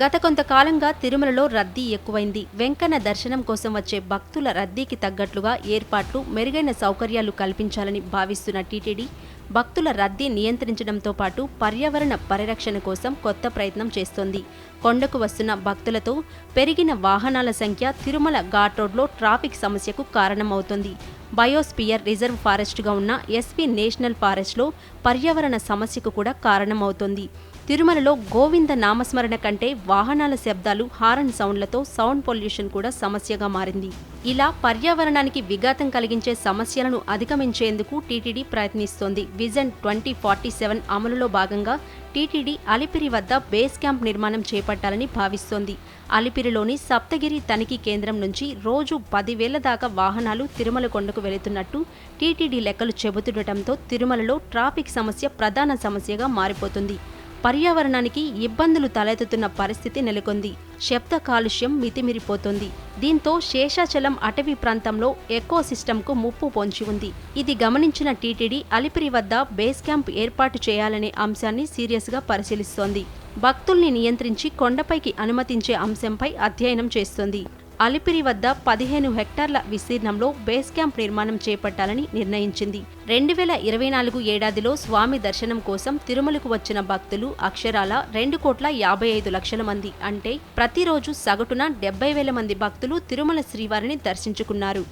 గత కొంతకాలంగా తిరుమలలో రద్దీ ఎక్కువైంది. వెంకన్న దర్శనం కోసం వచ్చే భక్తుల రద్దీకి తగ్గట్లుగా ఏర్పాట్లు మెరుగైన సౌకర్యాలు కల్పించాలని భావిస్తున్న టీటీడీ భక్తుల రద్దీ నియంత్రించడంతో పాటు పర్యావరణ పరిరక్షణ కోసం కొత్త ప్రయత్నం చేస్తోంది. కొండకు వస్తున్న భక్తులతో పెరిగిన వాహనాల సంఖ్య తిరుమల ఘాట్ రోడ్లో ట్రాఫిక్ సమస్యకు కారణమవుతోంది. బయోస్పియర్ రిజర్వ్ ఫారెస్ట్గా ఉన్న ఎస్పీ నేషనల్ ఫారెస్ట్లో పర్యావరణ సమస్యకు కూడా కారణమవుతోంది. తిరుమలలో గోవింద నామస్మరణ కంటే వాహనాల శబ్దాలు హారన్ సౌండ్లతో సౌండ్ పొల్యూషన్ కూడా సమస్యగా మారింది. ఇలా పర్యావరణానికి విఘాతం కలిగించే సమస్యలను అధిగమించేందుకు టీటీడీ ప్రయత్నిస్తోంది. విజన్ ట్వంటీ ఫార్టీ సెవెన్ అమలులో భాగంగా టీటీడీ అలిపిరి వద్ద బేస్ క్యాంప్ నిర్మాణం చేపట్టాలని భావిస్తోంది. అలిపిరిలోని సప్తగిరి తనిఖీ కేంద్రం నుంచి రోజు పదివేల దాకా వాహనాలు తిరుమల కొండకు వెళుతున్నట్టు టీటీడీ లెక్కలు చెబుతుండటంతో తిరుమలలో ట్రాఫిక్ సమస్య ప్రధాన సమస్యగా మారిపోతుంది. పర్యావరణానికి ఇబ్బందులు తలెత్తుతున్న పరిస్థితి నెలకొంది. శబ్ద కాలుష్యం మితిమిరిపోతుంది. దీంతో శేషాచలం అటవీ ప్రాంతంలో ఎకో సిస్టంకు ముప్పు పొంచి ఉంది. ఇది గమనించిన టీటీడీ అలిపిరి వద్ద బేస్ క్యాంప్ ఏర్పాటు చేయాలనే అంశాన్ని సీరియస్గా పరిశీలిస్తోంది. భక్తుల్ని నియంత్రించి కొండపైకి అనుమతించే అంశంపై అధ్యయనం చేస్తోంది. అలిపిరి వద్ద పదిహేను హెక్టార్ల విస్తీర్ణంలో బేస్ క్యాంప్ నిర్మాణం చేపట్టాలని నిర్ణయించింది. రెండు వేల ఇరవై నాలుగు ఏడాదిలో స్వామి దర్శనం కోసం తిరుమలకు వచ్చిన భక్తులు అక్షరాల రెండు కోట్ల యాభై ఐదు లక్షల మంది అంటే ప్రతిరోజు సగటున డెబ్బై వేల మంది భక్తులు తిరుమల శ్రీవారిని దర్శించుకున్నారు.